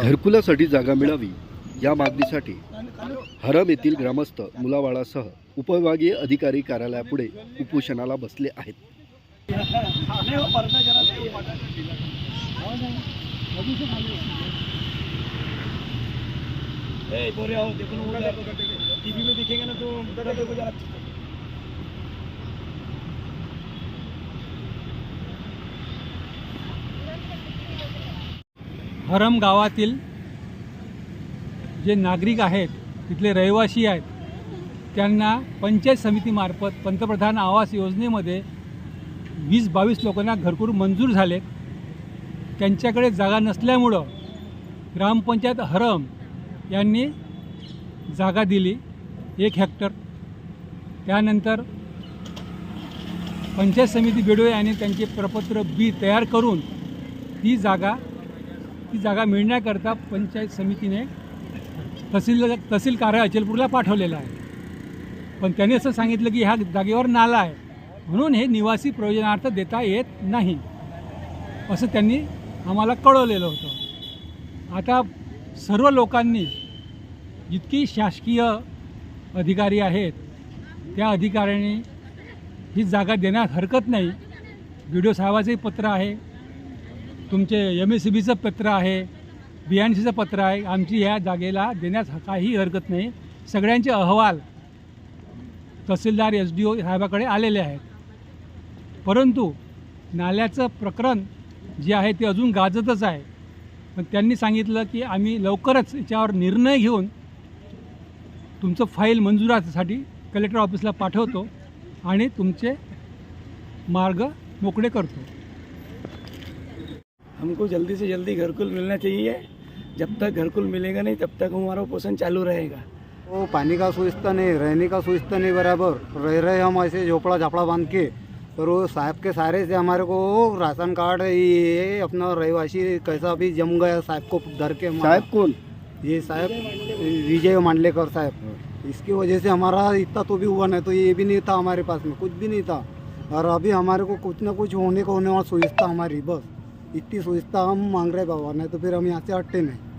घरकुलासाठी जागा मिळावी या मागणीसाठी हरम येथील ग्रामस्थ मुलावाळासह उपविभागीय अधिकारी कार्यालयापुढे उपोषणाला बसले आहेत. टीवी में दिखेगा ना हरम गावातील जे नागरिक आहेत तिथले रहिवासी आहेत त्यांना पंचायत समितीमार्फत पंतप्रधान आवास योजनेमध्ये वीस बावीस लोकांना घरकुल मंजूर झालेत त्यांच्याकडे जागा नसल्यामुळं ग्रामपंचायत हरम यांनी जागा दिली एक हेक्टर. त्यानंतर पंचायत समिती बेडोळे यांनी त्यांचे प्रपत्र बी तयार करून ती जागा ती जागा मिळण्याकरता पंचायत समितीने तहसील तहसील कार्यालय अचलपूरला पाठवलेलं आहे. पण त्यांनी असं सांगितलं की ह्या जागेवर नाला आहे. म्हणून हे निवासी प्रयोजनार्थ देता येत नाही. असं त्यांनी आम्हाला कळवलेलं होतं. आता सर्व लोकांनी जितकी शासकीय अधिकारी आहेत त्या अधिकाऱ्यांनी ही जागा देण्यास हरकत नाही. बी डी ओ साहेबाचंही पत्र आहे. तुमचे एम एस सी बीचं पत्र आहे बी एन सीचं पत्र आहे आमची ह्या जागेला देण्यास काही हरकत नाही. सगळ्यांचे अहवाल तहसीलदार एस डी ओ साहेबाकडे आलेले आहेत. परंतु नाल्याचं प्रकरण जे आहे ते अजून गाजतच आहे. पण त्यांनी सांगितलं की आम्ही लवकरच याच्यावर निर्णय घेऊन तुमचं फाईल मंजुरासाठी कलेक्टर ऑफिसला पाठवतो आणि तुमचे मार्ग मोकळे करतो. हमको जल्दी से जल्दी घरकुल मिलना चाहिए। जब तक घरकुल मिलेगा नहीं तब तक हमारा पोषण चालू रहेगा। वो पानी का सुविधा नहीं रहने का सुविधा नहीं बराबर। रह रहे हम ऐसे झोपड़ा झापड़ा बाँध के और वो साहब के सारे से हमारे को राशन कार्ड ये अपना रहवासी कैसा भी जम गया साहब को धर के साहब कौन? ये साहब विजय मांडलेकर साहब। इसकी वजह से हमारा इतना तो भी हुआ नहीं तो ये भी नहीं था हमारे पास में कुछ भी नहीं था। और अभी हमारे को कुछ ना कुछ होने को होने वाला सुविधा हमारी बस। इतनी सोचता हम मांग रहे बाबा नहीं तो फिर हम यहाँ से हटते नहीं।